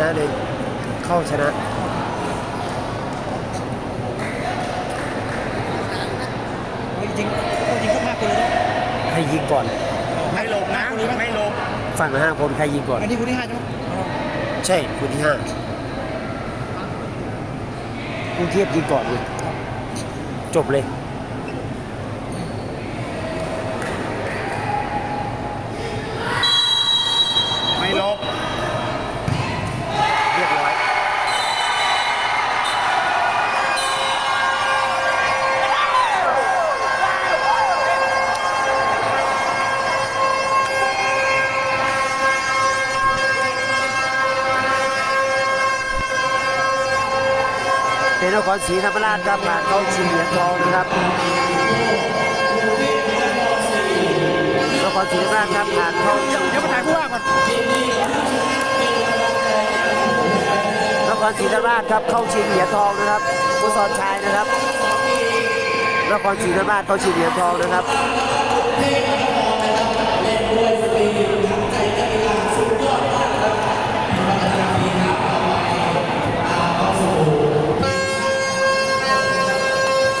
นะเลยเข้าชนะจริงจริงจริงก็มากเลยนะใครยิงก่อน ไม่หลบนะไม่หลบฝั่งห้าคนใครยิงก่อน อันนี้คนที่ห้าใช่ไหมใช่คนที่ห้าคุณเทียบยิงก่อนเลยจบเลย ครศรีธรรมราชครับผ่านเข้าชิงเหรียญทองนะครับนครศรีธรรมราชครับผ่านเข้าเดี๋ยวเดี๋ยวไปถ่ายผู้ว่าก่อนนครศรีธรรมราชครับเข้าชิงเหรียญทองนะครับฟุตซอลชายนะครับนครศรีธรรมราชเข้าชิงเหรียญทองนะครับ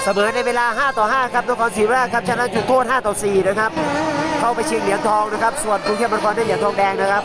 เสมอในเวลา 5 ต่อ 5 ครับนครศรีธรรมราชครับชนะจุดโทษ 5 ต่อ 4 นะครับ เข้าไปชิงเหรียญทองนะครับ ส่วนกรุงเทพมหานครได้เหรียญทองแดงนะครับ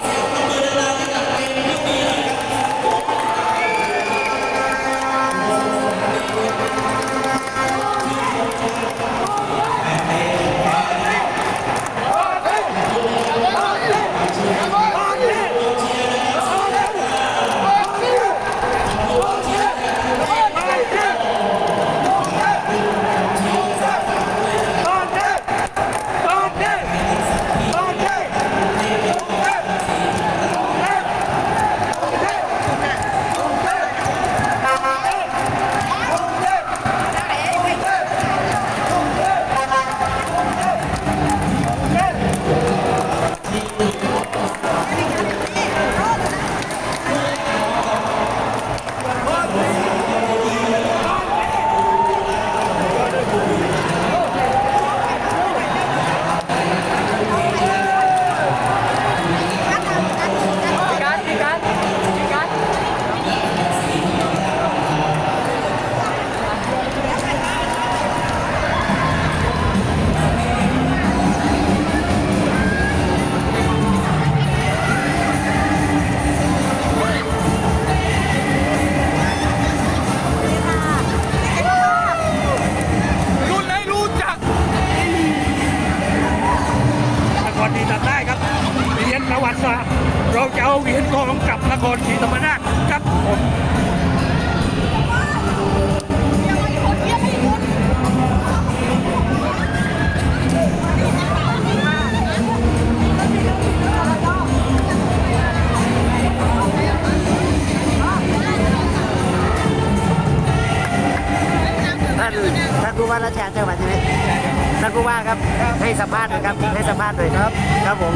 ท่านผู้ว่าครับให้สัมภาษณ์หน่อยครับให้สัมภาษณ์หน่อยครับครับผม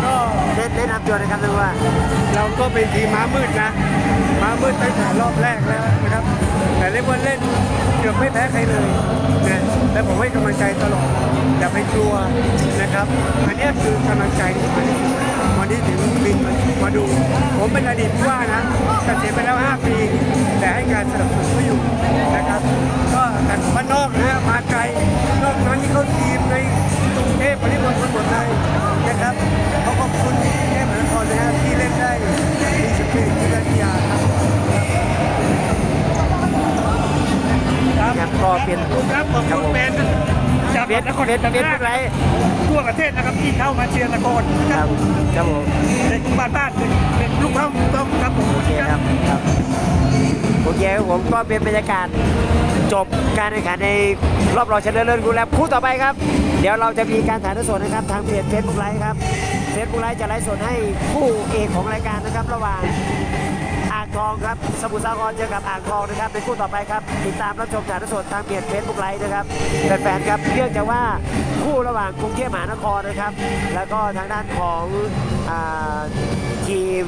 แนะแนะนำตัวหนะครับท่านผู้ว่าเราก็เป็นทีมม้ามืดนะม้ามืดตั้งแต่รอบแรกแล้วนะครับ แต่เล่นบอลเล่นเกือบไม่แพ้ใครเลยนะและผมให้กำลังใจตลอดอย่าไปกลัวนะครับอันเนี้ยคือกำลังใจที่สำคัญที่สุดวันนี้ถึงบินมามาดู ผมเป็นอดีตผู้ว่านะเกษียณไปแล้ว 5 ปี แต่ให้การสนับสนุน ครับก็เป็นครับขอบครับคุผณมเป็นจากเฟซนครเฟศรีซธรรมเฟซราบุ๊ชกไลฟ์ทั่วประเทศนะครับที่เข้ามาเชียร์นครคครัรับบครับผมในกลุ่มบ้านบ้านเป็นเป็นลูกเข้าต้องครับผมโอเคครับครับโอเคครับผมก็เป็นบรรยากาศจบการแข่งขันในรอบรองชนะเลิศกูแล้วคู่ต่อไปครับ เดี๋ยวเราจะมีการถ่ายทอดสดนะครับ ทางเพจเฟซบุ๊กไลฟ์ครับเฟซบุ๊กไลฟ์จะไลฟ์สดให้คู่เอกของรายการนะครับ ระหว่างอ่าง ทองครับ สมุทรสาครเจอกับอ่างทองนะครับในคู่ต่อไปครับ ติดตามรับชมถ่ายทอดสดทางเพจเฟซบุ๊กไลฟ์นะครับแฟนๆครับเนื่องจากว่าคู่ระหว่างกรุงเทพมหานครนะครับ แล้วก็ทางด้านของอทีม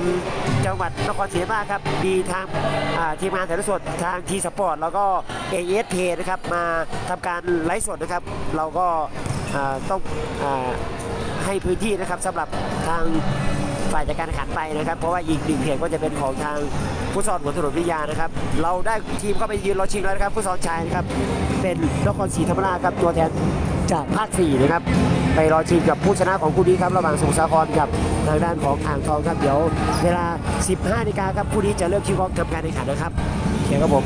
จังหวัดนครศรีธรรมราชครับมีทางทีมงานถ่ายทอดสดทางทีสปอร์ตแล้วก็เอเอสเพนะครับมาทำการไลฟ์สดนะครับ เราก็ต้องอให้พื้นที่นะครับสำหรับทางฝ่ายจัดการแข่งขันไปนะครับ เพราะว่าอีกหนึ่งเพจก็จะเป็นของทาง ฟุตซอลหัวถนนวิทยานะครับ เราได้ทีมเข้าไปยืนรอชิงแล้วนะครับฟุตซอลชายนะครับ เป็นนครศรีธรรมราชครับตัวแทนจากภาค4นะครับ ไปรอชิงกับผู้ชนะของคู่นี้ครับระหว่างสมุทรสาครกับทางด้านของอ่างทองครับเดี๋ยว เวลา 15นาฬิกาครับคู่นี้จะเริ่มชิงกองทำการแข่งขันนะครับโอเคครับผม